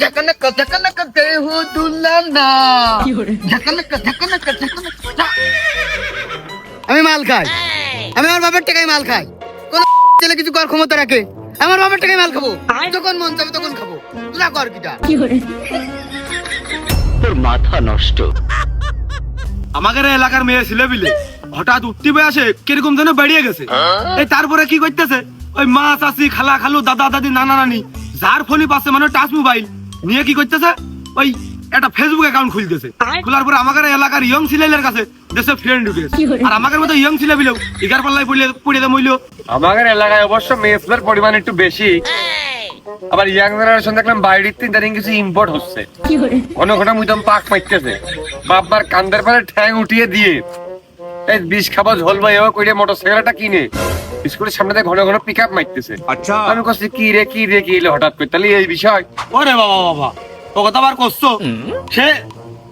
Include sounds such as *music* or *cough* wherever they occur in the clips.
ঝাকানাক ঝাকানাক দেহ দুলনা না ঝাকানাক ঝাকানাক ঝাকানাক আমি মাল খাই। আমি আমার বাবার টাকায় মাল খাই। কোন *laughs* ছেলে কিছু কর ক্ষমতা রাখে? আমার বাবার টাকায় মাল খাব। যখন মন চাবে তখন খাব। তোরা কর কিটা। আমাদের এলাকার মেয়ে ছেলে বিলে হঠাৎ উঠতে বয়ে আসে কীরকম যেন বেরিয়ে গেছে। এই তারপরে কি করতেছে? ওই মা চাচি খালা খালু দাদা দাদি নানা নানি যার ফোনই পাচ্ছে মানে টাচ মোবাইল নিয়ে কি করতেছে? ওই একটা ফেসবুক অ্যাকাউন্ট খুলতেছে। খোলার পরে আমাদের এলাকার ইয়ং ছেলেদের কাছে দেশে ফ্রেন্ড ঢুকেছে। আর আমাদের মতো ইয়ং ছেলে বিলেও এগার পাল্লায় পড়লে পড়ে দে মইলো। আমাদের এলাকায় অবশ্য মেয়েদের পরিমাণ একটু বেশি। আবার ইয়াং জেনারেশন দেখলাম বাইরের তিন তারিখ কিছু ইম্পোর্ট হচ্ছে। ঘন ঘন মুদম পাক মারতেছে। বাপবার কান্দের পরে ঠ্যাং উঠিয়ে দিয়ে। এই বিষ খাবার ঝোল এবার কইরে মোটর সাইকেলটা কিনে। স্কুলের সামনে দিয়ে ঘন ঘন পিক আপ মারতেছে। আচ্ছা। আমি কইছি কি রে কি রে কি এলো হঠাৎ করে? তাহলে এই বিষয়। ওরে বাবা বাবা ও কথা বার করছ সে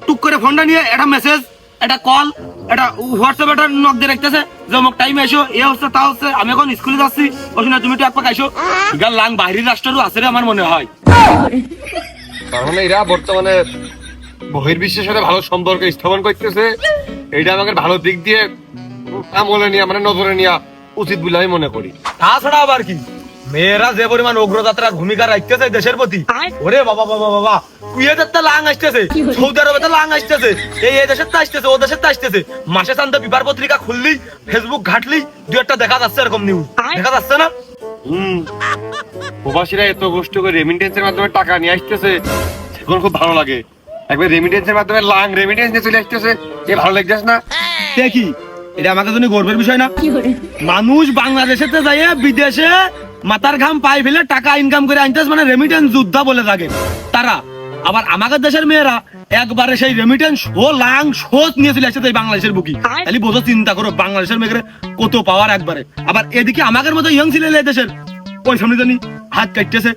টুক করে ফোনটা নিয়ে একটা মেসেজ একটা কল একটা হোয়াটসঅ্যাপ একটা নক দিয়ে রাখতেছে যে অমুক টাইম এসো এ হচ্ছে তা হচ্ছে আমি এখন স্কুলে যাচ্ছি ওই সময় তুমি একটু এক পাক আইসো গাল লাং বাহিরের রাষ্ট্রেরও আছে রে আমার মনে হয়। তার মানে এরা বর্তমানে বহির্বিশ্বের সাথে ভালো সম্পর্ক স্থাপন করতেছে। এইটা আমাকে ভালো দিক দিয়ে আমলে নিয়ে মানে নজরে নেওয়া উচিত বলে আমি মনে করি। তাছাড়া আবার কি? মেয়েরা যে পরিমাণ অগ্রযাত্রার ভূমিকা রাখতেছে দেশের প্রতি ওরে বাবা বাবা বাবা কুয়েতের তো লাং আসতেছে সৌদি আরবে তো লাং আসতেছে এই এই দেশের তো আসতেছে ও দেশের তো আসতেছে। মাসে চান্দে বিবার পত্রিকা খুললি ফেসবুক ঘাটলি দু একটা দেখা যাচ্ছে এরকম নিউজ দেখা যাচ্ছে না? হম। প্রবাসীরা এত কষ্ট করে রেমিটেন্সের মাধ্যমে টাকা নিয়ে আসতেছে খুব ভালো লাগে। একবার রেমিটেন্সের মাধ্যমে লাং রেমিটেন্স নিয়ে চলে আসতেছে এ ভালো লাগতেছে না? দেখি এটা আমাকে জন্য গর্বের বিষয় না। মানুষ বাংলাদেশেতে যাইয়ে বিদেশে মাথার ঘাম পাই ফেলে টাকা ইনকাম করে আনতেছে মানে রেমিটেন্স যোদ্ধা বলে থাকে তারা আবার আমাদের দেশের মেয়েরা একবারে সেই রেমিটেন্স শো লাং শোধ নিয়ে চলে আসছে এই বাংলাদেশের বুকি। খালি বোঝো চিন্তা করো বাংলাদেশের মেয়েদের কত পাওয়ার একবারে। আবার এদিকে আমাদের মতো ইয়ং ছিল এদেশের দেশের ওই সামনে জানি হাত কাটতেছে।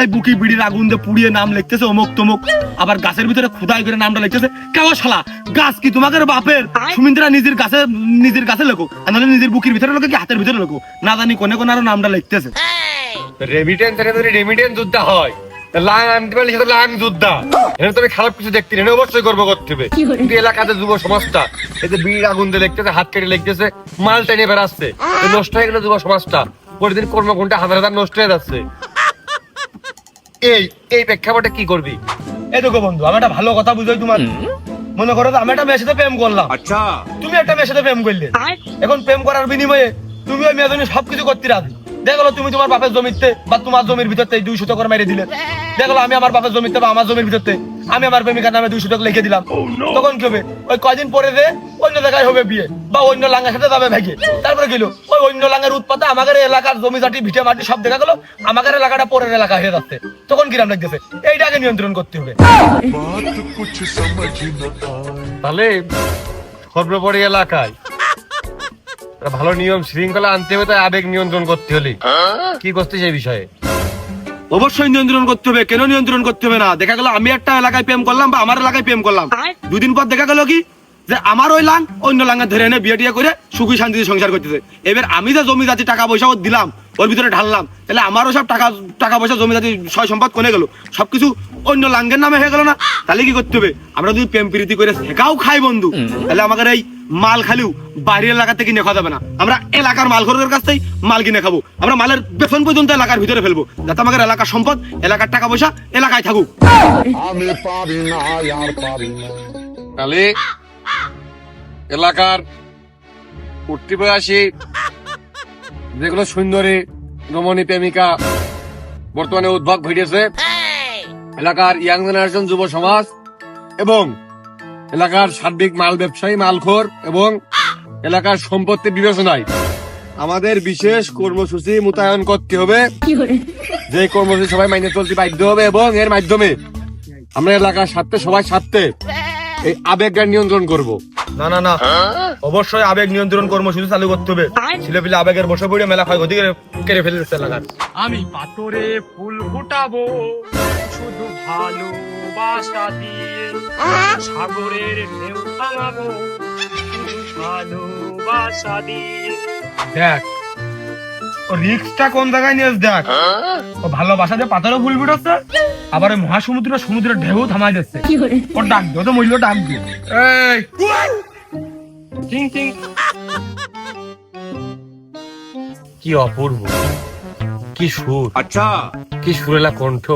এই বুকি বিড়ির আগুন দিয়ে পুড়িয়ে নাম লিখতেছে অমুক তমুক। আবার গাছের ভিতরে খুদাই করে নামটা লিখতেছে কেউ শালা গাছ কি তোমাদের বাপের? সুমিন্দ্রা নিজের গাছে নিজের গাছে লেখো আর নাহলে নিজের বুকির ভিতরে লেখো কি হাতের ভিতরে লেখো? না জানি কোনে কোনে আরও নামটা লিখতেছে। রেমিটেন্স এর যদি রেমিটেন্স যোদ্ধা হয়। তা লাং আনতে পারলে সেটা লাং যোদ্ধা। এটা তুমি খারাপ কিছু দেখতে এটা অবশ্যই গর্ব করতে হবে। কিন্তু এলাকাতে যুব সমাজটা এতে বিড়ির আগুন দিয়ে লিখতেছে হাত কেটে লিখতেছে মাল টেনে বেড়াচ্ছে। নষ্ট হয়ে গেল যুব সমাজটা। প্রতিদিন কর্মঘণ্টা হাজার হাজার নষ্ট হয়ে যাচ্ছে। এই এই প্রেক্ষাপটে কি করবি? এই দেখো বন্ধু আমি একটা ভালো কথা বুঝাই তোমার। মনে করো যে আমি একটা মেয়ের সাথে প্রেম করলাম। আচ্ছা। তুমি একটা মেয়ের সাথে প্রেম করলে। এখন প্রেম করার বিনিময়ে তুমি ওই মেয়ের জন্য সবকিছু করতে রাজি। দেখল তুমি তোমার বাপের জমিতে বা তোমার জমির ভিতরতে দুই শতক করে মেরে দিলে। দেখল আমি আমার বাপের জমিতে বা আমার জমির ভিতরতে আমি আমার প্রেমিকার নামে দুই শতক লিখে দিলাম। তখন কি হবে? ওই কয়দিন পরে যে অন্য জায়গায় হবে বিয়ে বা অন্য লাঙ্গার সাথে যাবে ভেগে। তারপরে গেল ওই অন্য লাঙ্গার উৎপাতে আমাদের এলাকার জমি জাটি ভিটে মাটি সব দেখা গেলো আমাদের এলাকাটা পরের এলাকা হয়ে যাচ্ছে। তখন কিরাম লাগতেছে? এইটাকে নিয়ন্ত্রণ করতে হবে। তাহলে সর্বোপরি এলাকায়। ভালো নিয়ম শৃঙ্খলা আনতে হবে তাই আবেগ নিয়ন্ত্রণ করতে হলে। কি করতে সেই বিষয়ে? অবশ্যই নিয়ন্ত্রণ করতে হবে কেন নিয়ন্ত্রণ করতে হবে না? দেখা গেল আমি একটা এলাকায় প্রেম করলাম বা আমার এলাকায় প্রেম করলাম। দুদিন পর দেখা গেল কি? যে আমার ওই লাং অন্য লাঙ্গা ধরে এনে বিয়ে টিয়ে করে সুখী শান্তিতে সংসার করতেছে। এবার আমি যে জমি জাতি টাকা পয়সা ওর দিলাম ওর ভিতরে ঢাললাম তাহলে আমারও সব টাকা টাকা পয়সা জমি জাতি সয় সম্পদ কোনে গেল? সবকিছু অন্য লাঙ্গের নামে হয়ে গেল না? তাহলে কি করতে হবে? আমরা যদি প্রেম প্রীতি করে শেখাও খাই বন্ধু তাহলে আমাদের এই মাল খালিও বাইরের এলাকা থেকে কিনে খাওয়া যাবে না। আমরা এলাকার মাল খরচের কাছ থেকেই মাল কিনে খাব। আমরা মালের বেতন পর্যন্ত এলাকার ভিতরে ফেলব যাতে আমাদের এলাকার সম্পদ এলাকার টাকা পয়সা এলাকায় থাকুক। আমি পারি না আর পারি না। তাহলে এলাকার উঠতে প্রয়াসী যেগুলো সুন্দরী রমণী প্রেমিকা বর্তমানে উদ্ভব ঘটেছে এলাকার ইয়াং জেনারেশন যুব সমাজ এবং এলাকার সার্বিক মাল ব্যবসায়ী মালখোর এবং এলাকার সম্পত্তি বিবেচনায় আমাদের বিশেষ কর্মসূচি মোতায়েন করতে হবে। যে কর্মসূচি সবাই মাইনে চলতে বাধ্য হবে এবং এর মাধ্যমে আমরা এলাকার স্বার্থে সবাই স্বার্থে এই আবেগটা নিয়ন্ত্রণ করব। না না না। অবশ্যই আবেগ নিয়ন্ত্রণ কর্মসূচি চালু করতে হবে। ছেলে পিলে আবেগের বসে পড়ে মেলা ক্ষয় ক্ষতি কেড়ে ফেলে দিচ্ছে এলাকার আমি পাথরে ফুল ফুটাবো শুধু ভালোবাসা দিয়ে সাগরের ঢেউ থামাবো শুধু ভালোবাসা দিয়ে। দেখ ও রিক্সটা কোন জায়গায় নিয়ে দেখ। ও ভালোবাসা দিয়ে পাথরে ফুল ফুটাচ্ছে আবার ওই মহাসমুদ্র সমুদ্রের ঢেউ থামাই দিচ্ছে। ও ডাক দিও তো মূল্য ডাক এই। কি অপূর্ব কি সুর। আচ্ছা। কি সুরেলা কণ্ঠ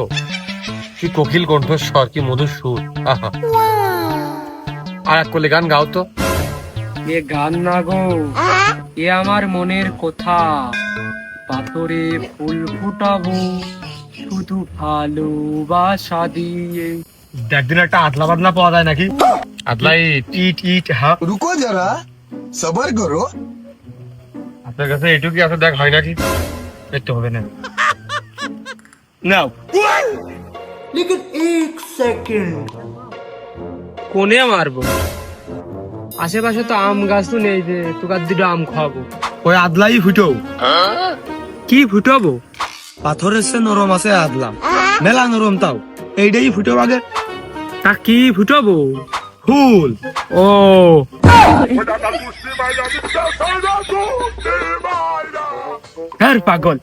কি কোকিল কণ্ঠস্বর কি মধুর সুর। আহা। আর এক করলে গান গাও তো। এ গান না গো এ আমার মনের কথা। পাথরে ফুল ফুটাবো শুধু ভালোবাসা দিয়ে। দেখদিন একটা আদলা বাদলা পাওয়া যায় নাকি? আদলাই ইট ইট হা। রুকো যারা সবার করো। আপনার কাছে এটু কি আছে দেখ হয় নাকি? দেখতে হবে না। নাও। লেকিন এক সেকেন্ড। কোনে মারবো? আশেপাশে তো আম গাছ তো নেই যে তোকার দুটো আম খাওয়াবো। ওই আদলাই ফুটো। হ্যাঁ? কি ফুটাবো? পাথরের সে নরম আছে আদলাম। মেলা নরম তাও। এইটাই ফুটো আগে। তা কি ফুটাবো? ফুল। ও। হ্যাঁ পাগল।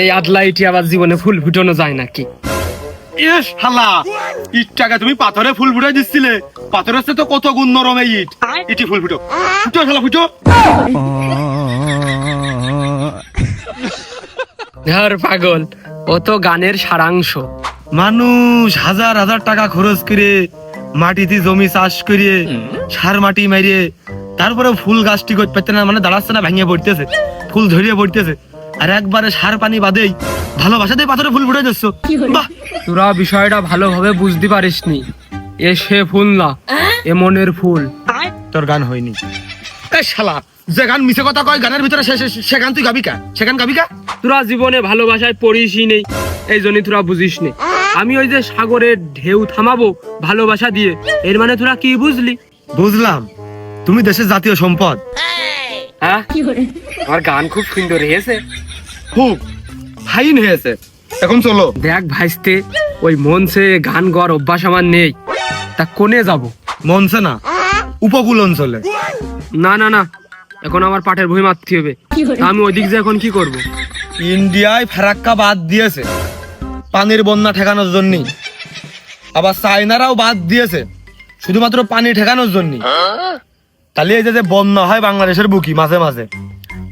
এই আদলা আদলাইটি আবার জীবনে ফুল ফুটানো যায় নাকি? ইস হালা। ইট টাকা তুমি পাথরে ফুল ফুটাই দিছিলে পাথরের সে তো কত গুণ নরম এই ইট। ইটি ফুল ফুটো। ফুটো শালা ফুটো। হ্যাঁ পাগল ও তো গানের সারাংশ। মানুষ হাজার হাজার টাকা খরচ করে মাটিতে জমি চাষ করে সার মাটি মারিয়ে তারপরে ফুল গাছটি করতে পারতে না মানে দাঁড়াচ্ছে না ভেঙে পড়তেছে ফুল ধরিয়ে পড়তেছে। আর একবারে সার পানি বাদেই ভালোবাসাতেই পাথরে ফুল ফুটে দিচ্ছ বাহ! তোরা বিষয়টা ভালোভাবে বুঝতে পারিসনি। এ সে ফুল না এ মনের ফুল। তোর গান হয়নি। এ শালা যে গান মিছে কথা কয় গানের ভিতরে সে- গান তুই গাবি কা? সে গান গাবি কা? তোরা জীবনে ভালোবাসায় পড়িসই নেই এই জন্য তোরা বুঝিস নে আমি ওই যে সাগরের ঢেউ থামাবো ভালোবাসা দিয়ে এর মানে তোরা কি বুঝলি? বুঝলাম। তুমি দেশের জাতীয় সম্পদ। হ্যাঁ? আমার গান খুব সুন্দর হয়েছে। খুব ফাইন হয়েছে। এখন চলো। দেখ ভাইস্তে ওই মঞ্চে গান গাওয়ার অভ্যাস আমার নেই। তা কোনে যাব? মনসে না উপকূল অঞ্চলে। না না না এখন আমার পাটের বই মারতে হবে। আমি ওইদিক যে এখন কি করব? ইন্ডিয়ায় ফারাক্কা বাদ দিয়েছে। পানির বন্যা ঠেকানোর জন্য আবার চায়নারাও বাদ দিয়েছে শুধুমাত্র পানি ঠেকানোর জন্য তাহলে এই যে যে বন্যা হয় বাংলাদেশের বুকি মাঝে মাঝে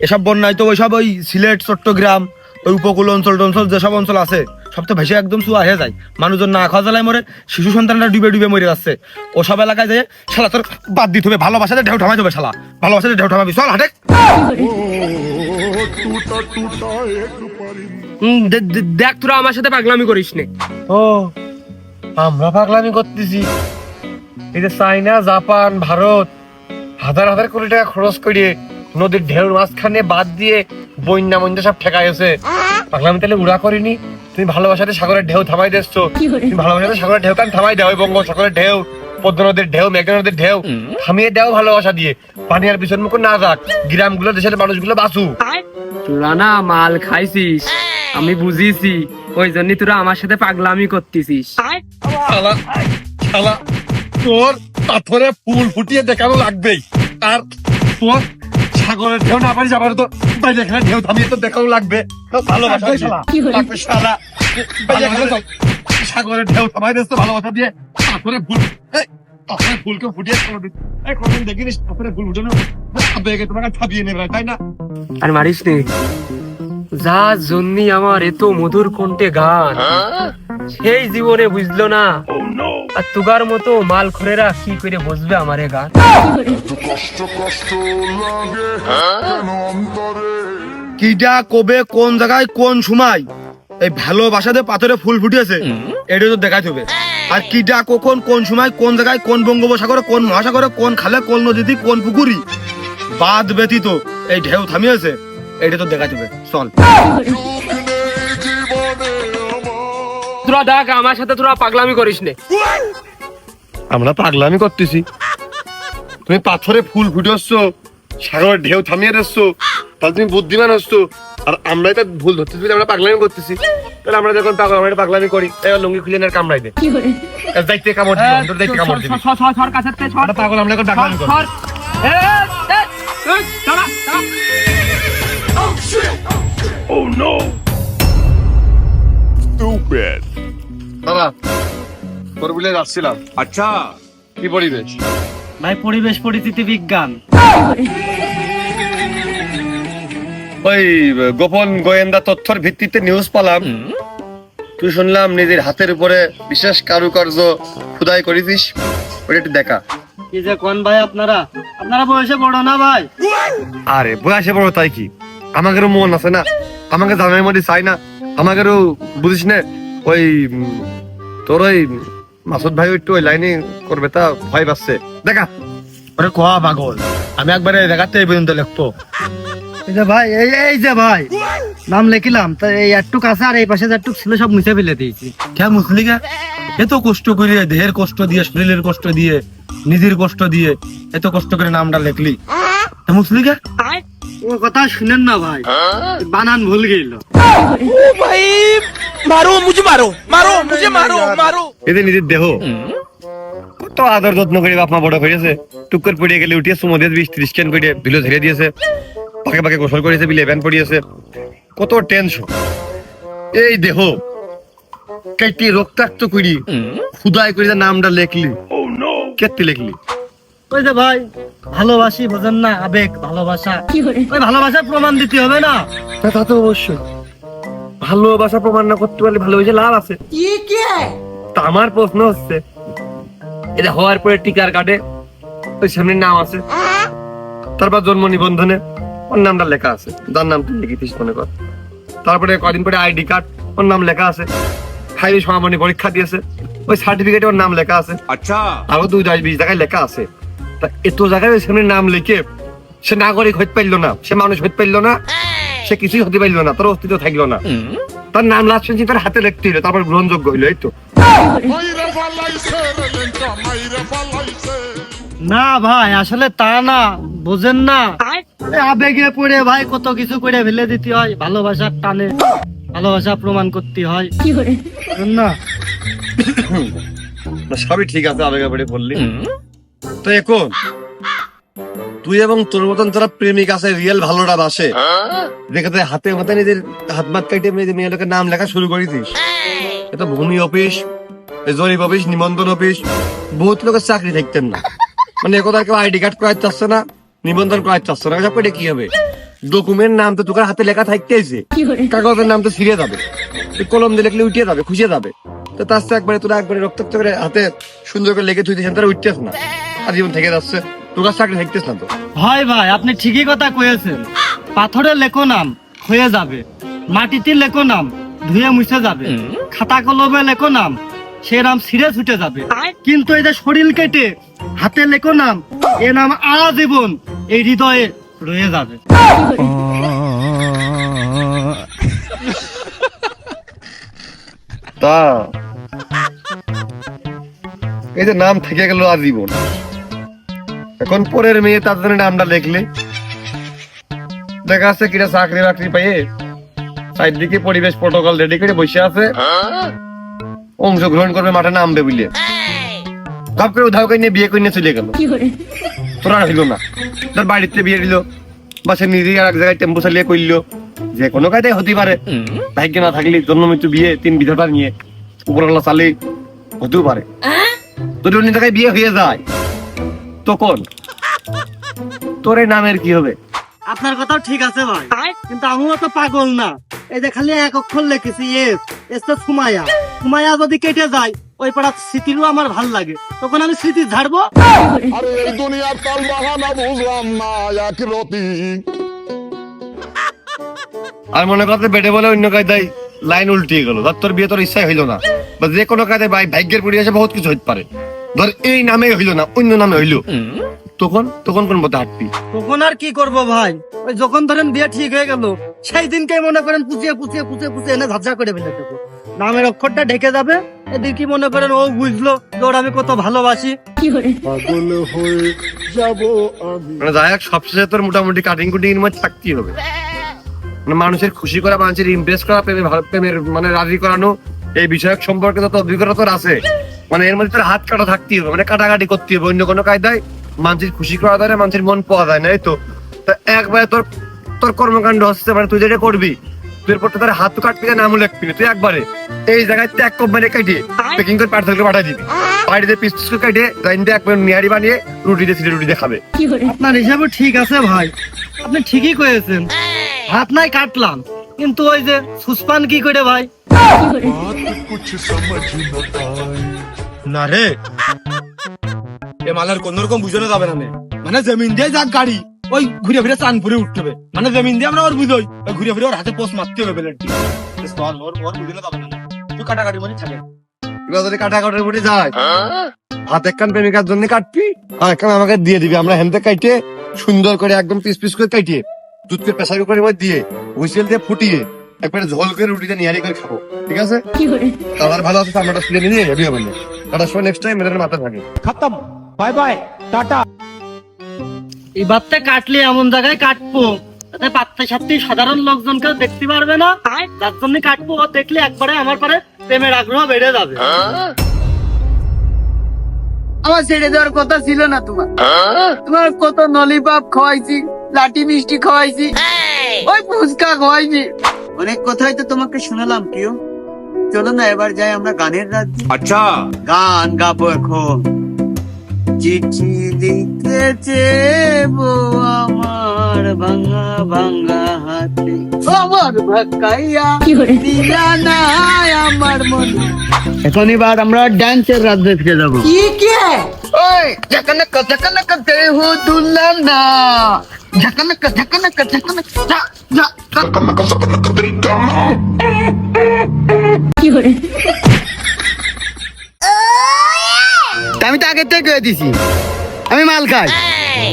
এসব বন্যায় তো ওইসব ওই সিলেট চট্টগ্রাম ওই উপকূল অঞ্চল টঞ্চল যেসব অঞ্চল আছে সব তো ভেসে একদম চুয়া হয়ে যায়। মানুষজন না খাওয়া জ্বালায় মরে শিশু সন্তানরা ডুবে ডুবে মরে যাচ্ছে। ওসব এলাকায় যে শালা তোর বাদ দিতে হবে ভালোবাসাতে ঢেউ ঠামাই দেবে শালা। ভালোবাসাতে ঢেউ ঠামাবি চল হাটে। দেখ তোরা আমার সাথে পাগলামি করিস নে। ও আমরা পাগলামি করতেছি। এই চাইনা জাপান ভারত হাজার হাজার কোটি টাকা খরচ করিয়ে নদীর ঢেউর মাঝখানে বাদ দিয়ে বন্যা মন্যা সব ঠেকাই আছে। পাগলামি তাহলে উড়া করিনি। তুমি ভালোবাসাতে সাগরের ঢেউ থামাই দিচ্ছ। তুমি ভালোবাসাতে সাগরের ঢেউ কান থামাই দাও? বঙ্গ সাগরের ঢেউ পদ্মা নদীর ঢেউ মেঘনা নদীর ঢেউ। থামিয়ে দাও ভালোবাসা দিয়ে। পানি আর পিছন মুখ না যাক। গ্রামগুলো দেশের মানুষগুলো বাঁচুক। তোরা না মাল খাইছিস। আমি বুঝিছি ওই জন্য তোরা আমার সাথে পাগলামি করতেছিস। শালা শালা তোর পাথরে ফুল ফুটিয়ে দেখানো লাগবেই। আর তোর সাগরের ঢেউ না পারি যাবার তো বাইরে এখানে ঢেউ থামিয়ে তো দেখানো লাগবে। ভালোবাসা শালা সাগরের ঢেউ থামাই দিস তো ভালোবাসা দিয়ে পাথরে ফুল এই, পাথরে ফুলকে ফুটিয়ে এই কোনদিন দেখিনি ফুটানো বেগে তোমাকে ছাপিয়ে নেবে তাই না? আর মারিস নে। যার আমার এত মধুর কণ্ঠে গান সেই জীবনে বুঝলো না। আর তুগার মতো মাল খোরেরা কি করে বুঝবে আমারে গান? এত কষ্ট কষ্ট লাগে কেন কিটা কবে কোন জায়গায় কোন সময়? এই ভালোবাসাতে পাথরে ফুল ফুটিয়েছে। এটা তো দেখাই হবে। আর কিটা কখন কোন সময় কোন জায়গায় কোন বঙ্গোপসাগরে কোন মহাসাগরে কোন খালে কোন নদীতে কোন পুকুরি? বাদ ব্যতীত এই ঢেউ থামিয়েছে। এটা তো দেখাই হবে। চল। তোরা দেখ আমার সাথে তোরা পাগলামি করিস নে। আমরা পাগলামি করতেছি। তুমি পাথরে ফুল ফুটাচ্ছ সাগরের ঢেউ থামিয়ে দিচ্ছ তাহলে তুমি বুদ্ধিমান হচ্ছ আর আমরা এটা ভুল ধরতেছি আমরা পাগলামি করতেছি তাহলে আমরা যখন পাগল আমরা পাগলামি করি। এবার লুঙ্গি খুলে কামড়াই দে। এর দায়িত্বে কামড় অন্তর দায়িত্বে কামড় সর কাছে আমরা পাগল আমরা এখন পাগলামি করি। সর। এ, দাঁড়া, দাঁড়া। দাদা তোর বলে যাচ্ছিলাম। আচ্ছা। কি পরিবেশ? ভাই পরিবেশ পরিস্থিতি বিজ্ঞান ওই গোপন গোয়েন্দা তথ্যের ভিত্তিতে নিউজ পেলাম। তুই শুনলাম নিজের হাতের উপরে বিশেষ কারুকার্য খুদাই করেছিস। ওটা একটু দেখা। কি যে কোন ভাই আপনারা? আপনারা বয়সে বড় না ভাই? আরে বয়সে বড় তাই কি? আমাদেরও মন আছে না। আমাকে জানার মধ্যে চাই না। আমাদেরও বুঝিস না ওই তোর ওই মাসুদ ভাই একটু ওই লাইনে করবে তা ভয় পাচ্ছে। দেখা। ওরে কোয়া পাগল। আমি একবারে দেখাতে এই পর্যন্ত লিখব। এই যে ভাই এই এই যে ভাই নাম লিখিলাম তা এই একটুক আছে আর এই পাশে একটুক ছিল সব মুছে ফেলে দিয়েছি। কে মুসলি কে এত কষ্ট করে দেহের কষ্ট দিয়ে শরীরের কষ্ট দিয়ে নিজের কষ্ট দিয়ে এত কষ্ট করে নামটা লেখলি। মুসলি কে ও কথা শুনেন না ভাই বানান ভুল গেল এদের নিজের দেহ। কত আদর যত্ন করে বাপ মা বড় করেছে টুকুর পড়িয়ে গেলে উঠিয়ে সুমো দিয়ে বিশ ত্রিশ কেন করে ধরে দিয়েছে। পাকে পাকে গোসল করেছে বিলে ব্যান পড়িয়েছে। কত টেনশন এই দেহ কেটে রক্তাক্ত করি খুদাই করে নামটা লেখলি। কেটে লেখলি। ওই যে ভাই ভালোবাসি বোঝেন না আবেগ ভালোবাসা। ওই ভালোবাসার প্রমাণ দিতে হবে না। তা তা তো অবশ্যই। ভালোবাসা প্রমাণ না করতে পারলে ভালোবেসে লাভ আছে। কি কি? তা আমার প্রশ্ন হচ্ছে এটা হওয়ার পরে টিকার কাটে ওই সামনে নাম আছে। তারপর জন্ম নিবন্ধনে। ওর নামটা লেখা আছে। যার নাম তুই লিখিস মনে কর। তারপরে কদিন পরে আইডি কার্ড ওর নাম লেখা আছে। হাইওয়ে সমাপনী পরীক্ষা দিয়েছে। ওই সার্টিফিকেটে ওর নাম লেখা আছে। আচ্ছা। আরও দুই দশ বিশ জায়গায় লেখা আছে। তা এত জায়গায় ওই সামনে নাম লিখে সে নাগরিক হইতে পারল না সে মানুষ হইতে পারল না সে কিছুই হতে পারল না তার অস্তিত্ব থাকল না। তার নাম লাস্ট শুনছি তার হাতে লিখতে হইল তারপর গ্রহণযোগ্য হইল এই তো. না ভাই আসলে তা না বোঝেন না। আবেগে পড়ে ভাই কত কিছু করে ফেলে দিতে হয়। ভালোবাসার টানে ভালোবাসা প্রমাণ করতে হয়। না। সবই ঠিক আছে আবেগে পড়ে পড়লি। তো এখন তুই এবং তোর মতন যারা প্রেমিক আছে রিয়েল ভালোটা বাসে দেখাতে হাতে মাথায় নিজের হাত মাত কাটে মেয়েদের মেয়েটাকে নাম লেখা শুরু করে দিস। এটা ভূমি অফিস জরিপ অফিস নিমন্ত্রণ অফিস বহুত লোকের চাকরি থাকতেন না। মানে একথা কেউ আইডি কার্ড করাতে চাচ্ছে না। নিবন্ধন করাতে চাচ্ছে না সব কি হবে? ডকুমেন্ট নাম তো তোকার হাতে লেখা থাকতেছে কাগজের নাম তো ছিঁড়ে যাবে। কলম দিয়ে লিখলে উঠিয়ে যাবে খুঁজে যাবে। তো তার সাথে একবারে তোরা একবারে রক্তাক্ত করে হাতে সুন্দর করে লেগে তুই দিয়েছেন তারা উঠতেছ না। আর জীবন থেকে যাচ্ছে। তোর কাছে চাকরি থাকতেছ না তো। হয় ভাই আপনি ঠিকই কথা কয়েছেন পাথরে লেখো নাম হয়ে যাবে। মাটিতে লেখো নাম ধুয়ে মুছে যাবে। খাতা কলমে লেখো নাম সে নাম ছিঁড়ে ছুটে যাবে। কিন্তু এই যে শরীর কেটে হাতে লেখো নাম এ নাম আজীবন এই হৃদয়ে রয়ে যাবে। তা এই যে নাম থেকে গেল আজীবন। এখন পরের মেয়ে তার জন্য নামটা লিখলে। দেখা যাচ্ছে কিরা চাকরি বাকরি পাইয়ে চারদিকে পরিবেশ প্রোটোকল রেডি করে বসে আছে। অংশগ্রহণ করবে মাঠে নামবে বুঝলে। ভাব করে উধাও করে নিয়ে বিয়ে করে নিয়ে চলে গেল। তোরা হইল না। তার বাড়িতে বিয়ে দিল বা সে নিজেই আর এক জায়গায় টেম্পো চালিয়ে করল যে কোনো কায়দায় হতে পারে। ভাগ্য না থাকলে জন্ম মৃত্যু বিয়ে তিন বিধাতা নিয়ে উপরওয়ালা চালে হতেও পারে। যদি অন্য জায়গায় বিয়ে হয়ে যায়। তখন তোর এই নামের কি হবে? আপনার কথাও ঠিক আছে ভাই কিন্তু আমিও তো পাগল না। এই যে খালি এক অক্ষর লিখেছি এস এস তো সুমায়া সুমায়া যদি কেটে যায় ওই পাড়ার স্মৃতিরও আমার ভালো লাগে। তখন আমি স্মৃতি ঝাড়বো। আরে এই দুনিয়ার তাল বাহানা বুঝলাম না এক রতি। আর মনে করতে বেটে বলে অন্য কায়দায় লাইন উল্টিয়ে গেল। ধর তোর বিয়ে তোর ইচ্ছাই হইল না। বা যে কোনো কায়দায় ভাই ভাগ্যের পরিবেশে বহুত কিছু হইতে পারে। ধর এই নামে হইল না অন্য নামে হইল। তখন তখন কোন পথে হাঁটবি? তখন আর কি করব ভাই? ওই যখন ধরেন বিয়ে ঠিক হয়ে গেল সেই দিনকে মনে করেন পুচিয়ে পুচিয়ে পুচিয়ে পুচিয়ে এনে ঝাঁঝা করে ফেলে দেবো। নামের অক্ষরটা ঢেকে যাবে কি মনে করেন? ও বুঝলো যে ওর আমি কত ভালোবাসি। পাগল হয়ে যাব আমি। মানে যাই হোক সবশেষে তোর মোটামুটি কাটিং কুটিং এর মধ্যে থাকতেই হবে। মানে মানুষের খুশি করা মানুষের ইমপ্রেস করা প্রেমের ভালো প্রেমের মানে রাজি করানো এই বিষয়ক সম্পর্কে তো অভিজ্ঞতা তোর আছে মানে এর মধ্যে তোর হাত কাটা থাকতেই হবে মানে কাটাকাটি করতে হবে অন্য কোনো কায়দায় মানুষের খুশি করা যায় না মানুষের মন পাওয়া যায় না এই তো। তা একবারে তোর তোর কর্মকাণ্ড হচ্ছে মানে তুই যেটা করবি পর তোর হাত তো কাটবি না নামও লিখবি তুই একবারে। এই জায়গায় ত্যাগ কোম্পানি কেটে প্যাকিং করে পার্সেল করে পাঠিয়ে দিবি। বাড়িতে পিস পিস করে কেটে লাইন দিয়ে একবার নিহারি বানিয়ে রুটি দিয়ে রুটি দিয়ে খাবে। আপনার হিসাবে ঠিক আছে ভাই। আপনি ঠিকই কয়েছেন হাত নাই কাটলাম কিন্তু ওই যে সুসপান কি করে ভাই? না রে। এ মালের কোন রকম বুঝানো যাবে না। মানে জমিন দিয়ে যাক গাড়ি। ওই ঘুরে ফিরে চাঁদপুরে উঠতে হবে। মানে জমিন দিয়ে আমরা ওর বুঝোই। ওই ঘুরে ফিরে ওর হাতে পোস্ট মারতে হবে ওর ওর যাবে না। তুই কাটাকাটি মানে থাকে এবার কাটাকাটির উপরে যায় হাত একখান প্রেমিকার জন্য কাটবি আর একখান আমাকে দিয়ে দিবি। আমরা হেনতে কাটিয়ে সুন্দর করে একদম পিস পিস করে কাটিয়ে দুধকে প্রেসার মধ্যে দিয়ে হুইসেল দিয়ে ফুটিয়ে একবারে ঝোল করে রুটিতে নিহারি করে খাব। ঠিক আছে? কালার ভালো আছে চামড়াটা ফুলে নিয়ে হেভি হবে না কাটার সময় নেক্সট টাইম মাথা থাকে। এই বাচ্চা কাটলে এমন জায়গায় কাটবো? পাত্তা সাথে সাধারণ লোকজনকে দেখতে পারবে না। যার জন্য কাটবো ও দেখলে একবারে আমার পরে প্রেমের আগ্রহ বেড়ে যাবে। আমার ছেড়ে দেওয়ার কথা ছিল না তোমার। তোমার কত নলিপাপ খাওয়াইছি লাঠি মিষ্টি খাওয়াইছি ওই ফুচকা খাওয়াইছি অনেক কথাই তো তোমাকে শোনালাম প্রিয়। চলো না এবার যাই আমরা গানের রাজ্যে। আচ্ছা। গান গাবো এখন। চিঠি লিখেছে বউ আমার ভাঙা ভাঙা হাতে। আমার ভাকাইয়া দিলা না আমার মনে। এখন এবার আমরা ডান্সের রাজ্যে ফিরে যাব। কি কে? ওই ঝাকানাকা ঝাকানাকা দেহু দুলনা। না ঝাকানাকা ঝাকানাকা ঝাকানাকা যা যা যা। তা আমি তো আগের থেকে দিছি। আমি মাল খাই।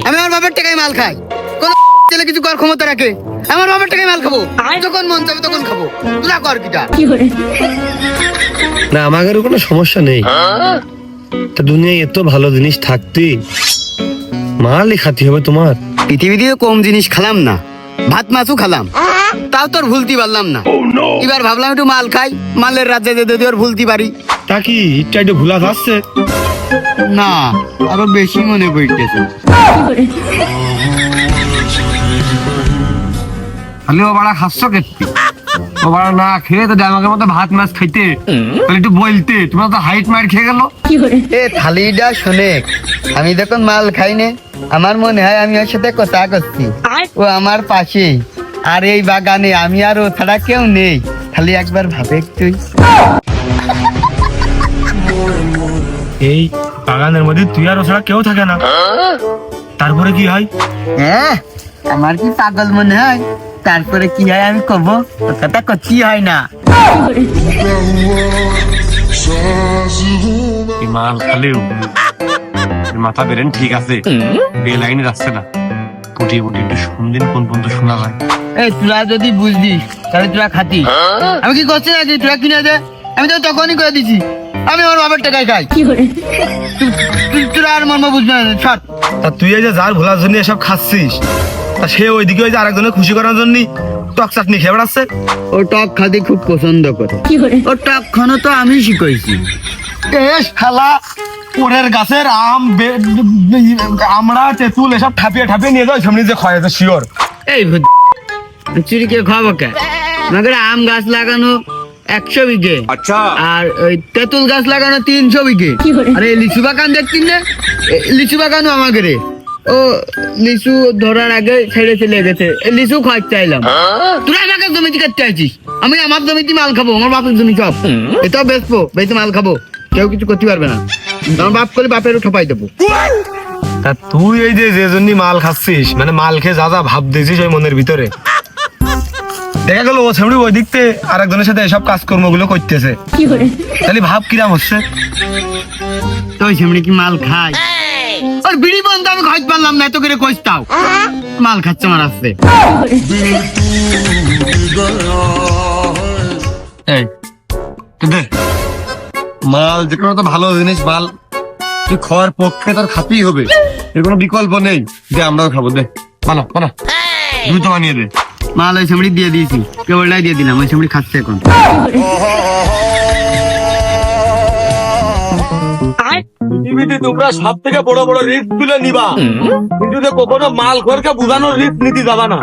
আমি আমার বাবার টাকায় মাল খাই। কোন ছেলে কিছু কর ক্ষমতা রাখে? আমার বাবার টাকায় মাল খাব। যখন মন চাবে তখন খাব। তোরা কর কিটা। না আমাদের কোনো সমস্যা নেই। তা দুনিয়ায় এত ভালো জিনিস থাকতে মালই খাতি হবে তোমার। পৃথিবীতে কম জিনিস খালাম না। ভাত মাছও খালাম। তাও তোর ভুলতে পারলাম না। এবার ভাবলাম একটু মাল খাই মালের রাজ্যে যেতে ওর ভুলতে পারি। তা কি ইটটা একটু ভুলা যাচ্ছে? না আরও বেশি মনে পড়তেছে। খালি ও বাড়া খাচ্ছ কেটে ও বাড়া না খেয়ে তো আমাকে মতো ভাত মাছ খাইতে তাহলে একটু বলতে তোমার তো হাইট মার খেয়ে গেল। এ থালিটা শোনে আমি যখন মাল খাই নে আমার মনে হয় আমি ওর সাথে কথা করছি। ও আমার পাশে আর এই বাগানে আমি আর ও ছাড়া কেউ নেই। খালি একবার ভাবে তুই এই বাগানের মধ্যে তুই আর ও ছাড়া কেউ থাকে না। তারপরে কি হয়? হ্যাঁ আমার কি পাগল মনে হয়? তারপরে কি হয় আমি কব? কথা কচ্ছি হয় না। খালেও এর মাথা বেরেন ঠিক আছে। বে লাইনে যাচ্ছে না। একটু শুনদিন কোন পর্যন্ত শোনা যায় এই তোরা যদি বুঝবি তাহলে তোরা খাতি। আমি কি করছি নাকি? তোরা কিনে দে। আমি তো তখনই করে দিছি। আমি আমার বাবার টাকায় খাই। তোরা আর মর্ম বুঝবে না ছাড়। তা তুই এই যে যার ভোলার জন্য এসব খাচ্ছিস তা সে ওইদিকে ওই যে আরেকজনের খুশি করার জন্য টক চাটনি খেয়ে বেড়াচ্ছে। ও টক খাতে খুব পছন্দ করে। ও টক খানো তো আমি শিখাইছি। গাছের আম আমরা তেঁতুল এসব ঠাপিয়ে ঠাপিয়ে নিয়ে যাও সামনে যে খয়াতে শিওর এই ভূত, চুরিকে খাব কে আমাদের আম গাছ লাগানো একশো বিঘে। আচ্ছা। আর ওই তেঁতুল গাছ লাগানো তিনশো বিঘে। আরে লিচু বাগান দেখছিস না? লিচু বাগানও আমাকে রে ও লিচু ধরার আগে ছেড়ে চলে গেছে। লিচু খাওয়ার চাইলাম। তোরা আমাকে জমিতে কাটতে আছিস আমি আমার জমিতে মাল খাব আমার বাপের জমি সব। এটাও বেচবো বেচে মাল খাব। কেউ কিছু করতে পারবে না। আমার বাপ করে বাপের ঠপাই দেবো। তা তুই এই যে যে জন্য মাল খাচ্ছিস মানে মাল খেয়ে যা যা ভাব দিয়েছিস ওই মনের ভিতরে। দেখা গেল ও সামনে ওই দিকতে আরেকজনের সাথে এসব কাজকর্মগুলো করতেছে তাহলে ভাব কিরাম হচ্ছে? তো ওই সামনে কি মাল খাই আর বিড়ি বন্ধ আমি খাইতে পারলাম না এত করে কইতাও মাল খাচ্ছে আমার আসছে এই তুই দে। মাল যে কোনো তো ভালো জিনিস মাল তুই খাওয়ার পক্ষে তোর খাতেই হবে। এর কোনো বিকল্প নেই। যে আমরাও খাব দে। বানা বানা দ্রুত বানিয়ে দে। মাল ওই সামনে দিয়ে দিয়েছি। কেবলটাই দিয়ে দিলাম ওই সামনে খাচ্ছে এখন। পৃথিবীতে তোমরা সব থেকে বড় বড় রিস্ক তুলে নিবা। কিন্তু যে কখনো মাল ঘরকে বুঝানোর রিস্ক নিতে যাবা না।